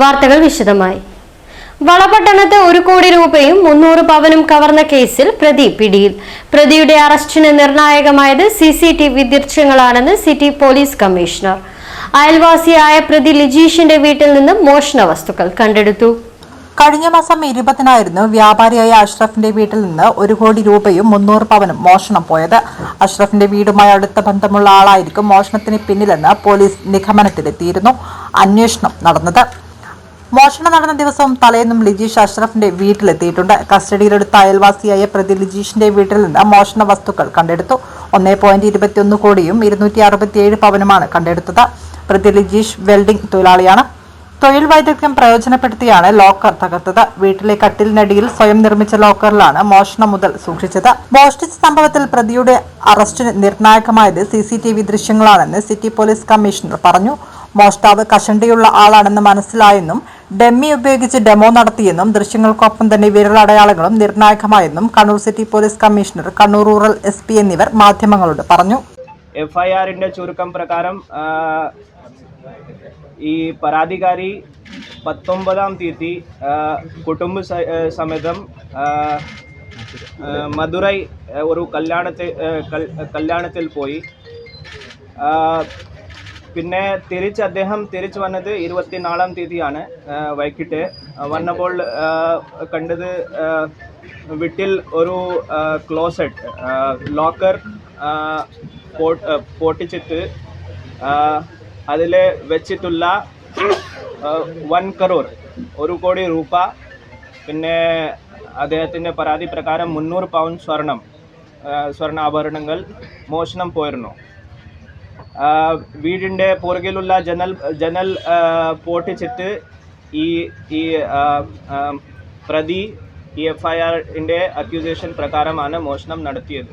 വാർത്തകൾ വിശദമായി. വളപട്ടണത്ത് ഒരു കോടി രൂപയും മുന്നൂറ് പവനും കവർന്ന കേസിൽ പ്രതി പിടിയിൽ. പ്രതിയുടെ അറസ്റ്റിന് നിർണായകമായത് സി സി ടി വി ദൃശ്യങ്ങളാണെന്ന് സിറ്റി പോലീസ് കമ്മീഷണർ. അയൽവാസിയായ പ്രതി ലിജീഷിന്റെ വീട്ടിൽ നിന്ന് മോഷണ വസ്തുക്കൾ കണ്ടെടുത്തു. കഴിഞ്ഞ മാസം ഇരുപതിനായിരുന്നു വ്യാപാരിയായ അഷ്റഫിന്റെ വീട്ടിൽ നിന്ന് ഒരു കോടി രൂപയും മുന്നൂറ് പവനും മോഷണം പോയത്. അഷ്റഫിന്റെ വീടുമായി അടുത്ത ബന്ധമുള്ള ആളായിരിക്കും മോഷണത്തിന് പിന്നിലെന്ന് പോലീസ് നിഗമനത്തിലെത്തിയിരുന്നു അന്വേഷണം നടന്നത്. മോഷണം നടന്ന ദിവസം തലേന്നും ലിജീഷ് അഷ്റഫിന്റെ വീട്ടിലെത്തിയിട്ടുണ്ട്. കസ്റ്റഡിയിലെടുത്ത അയൽവാസിയായ പ്രതി ലിജീഷിന്റെ വീട്ടിൽ നിന്ന് മോഷണ വസ്തുക്കൾ കണ്ടെടുത്തു. ഒന്നേ പോയിന്റ് ഇരുപത്തിയൊന്ന് കോടിയും ഇരുന്നൂറ്റി അറുപത്തിയേഴ് പവനുമാണ് കണ്ടെടുത്തത്. പ്രതി ലിജീഷ് വെൽഡിംഗ് തൊഴിലാളിയാണ്. തൊഴിൽ വൈദഗ്ധ്യം പ്രയോജനപ്പെടുത്തിയാണ് ലോക്കർ തകർത്തത്. വീട്ടിലെ കട്ടിലിനടിയിൽ സ്വയം നിർമ്മിച്ച ലോക്കറിലാണ് മോഷണം മുതൽ സൂക്ഷിച്ചത്. മോഷ്ടിച്ച സംഭവത്തിൽ പ്രതിയുടെ അറസ്റ്റിന് നിർണായകമായത് സി സി ടി വി ദൃശ്യങ്ങളാണെന്ന് സിറ്റി പോലീസ് കമ്മീഷണർ പറഞ്ഞു. മോഷ്ടാവ് കഷണ്ടിയുള്ള ആളാണെന്ന് മനസ്സിലായെന്നും ഡമ്മി ഉപയോഗിച്ച് ഡെമോ നടത്തിയെന്നും ദൃശ്യങ്ങൾക്കൊപ്പം തന്നെ വിരലടയാളങ്ങളും നിർണായകമായെന്നും Kannur city police commissioner Kannur rural S P എന്നിവർ മാധ്യമങ്ങളോട് പറഞ്ഞു. എഫ്ഐആറിന്റെ ചുരുക്കം പ്രകാരം ഈ പരാതികാരി പത്തൊമ്പതാം തീയതി കുടുംബ സമേതം മധുരൈ ഒരു കല്യാണത്തിൽ കല്യാണത്തിൽ പോയി. പിന്നെ തിരിച്ച് അദ്ദേഹം തിരിച്ചു വന്നത് ഇരുപത്തിനാലാം തീയതിയാണ് വൈകിട്ട്. വന്നപ്പോൾ കണ്ടത് വീട്ടിൽ ഒരു ക്ലോസറ്റ് ലോക്കർ പൊട്ടിച്ചിട്ട് അതിൽ വെച്ചിട്ടുള്ള വൺ കറോർ ഒരു കോടി രൂപ പിന്നെ അദ്ദേഹത്തിന്റെ പരാതി പ്രകാരം മുന്നൂറ് പൗൺ സ്വർണം സ്വർണാഭരണങ്ങൾ മോഷണം പോയിരുന്നു. വീടിന്റെ പുറകിലുള്ള ജനൽ ജനൽ പൊട്ടിച്ചിട്ട് ഈ ഈ പ്രതി ഈ എഫ് ഐ ആറിന്റെ അക്യൂസേഷൻ പ്രകാരമാണ് മോഷണം നടത്തിയത്.